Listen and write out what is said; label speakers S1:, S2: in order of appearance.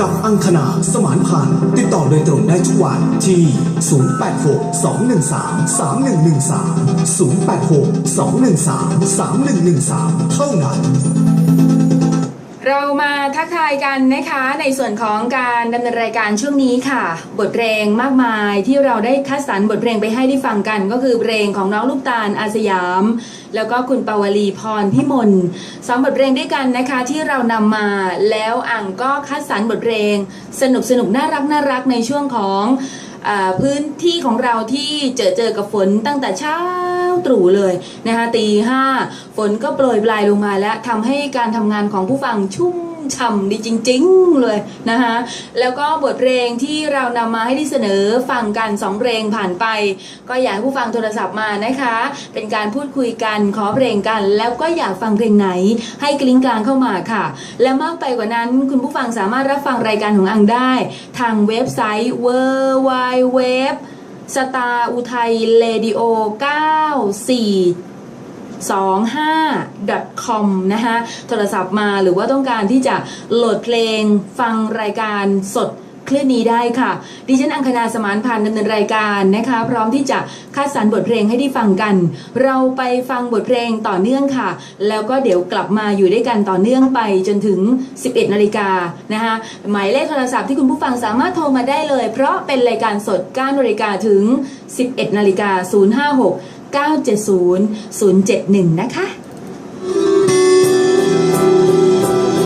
S1: กับอังคณาสมานพันธ์ติดต่อโดยตรงได้ทุกวันที่ 086 213 3113 086 213 3113 เท่านั้น
S2: เรามาทักทายกันนะคะในส่วนของการดำเนินรายการช่วงนี้ค่ะ บทเพลงมากมายที่เราได้คัดสรรบทเพลงไปให้ได้ฟังกัน ก็คือเพลงของน้องลูกตาลอาสยาม แล้วก็คุณปาวลีพรพิมลสองบทเพลงด้วยกันนะคะที่เรานำมาแล้วอ่างก็คัดสรรบทเพลง สนุกสนุกน่ารักน่ารักในช่วงของ พื้นที่ของเราที่เจอเจอกับฝนตั้งแต่เช้าตรู่เลยนะคะตีห้าฝนก็โปรยปลายลงมาแล้วทำให้การทำงานของผู้ฟังชุ่ม ฉ่ำดีจริง ๆ เลยนะคะแล้วก็บทเพลงที่เรานำมาให้ได้เสนอฟังกันสองเพลงผ่านไป ก็อยากให้ผู้ฟังโทรศัพท์มานะคะ เป็นการพูดคุยกันขอเพลงกัน แล้วก็อยากฟังเพลงไหน ให้กลิ้งกลางเข้ามาค่ะ และมากไปกว่านั้นคุณผู้ฟังสามารถรับฟังรายการของอังได้ ทางเว็บไซต์ w w w สตาร์อุทัยเรดิโอ94 25.com นะคะโทรศัพท์มาหรือว่าต้องการที่จะโหลดเพลงฟังรายการสดคลื่นนี้ได้ค่ะ ดิฉันอังคณาสมานพันธ์ดำเนินรายการนะคะ พร้อมที่จะคัดสรรบทเพลงให้ได้ฟังกัน เราไปฟังบทเพลงต่อเนื่องค่ะ แล้วก็เดี๋ยวกลับมาอยู่ด้วยกันต่อเนื่องไปจนถึง 11 นาฬิกานะคะหมายเลขโทรศัพท์ที่คุณผู้ฟังสามารถโทรมาได้เลย เพราะเป็นรายการสด9นาฬิการถึง 11 นาฬิกา056 970 071 นะคะ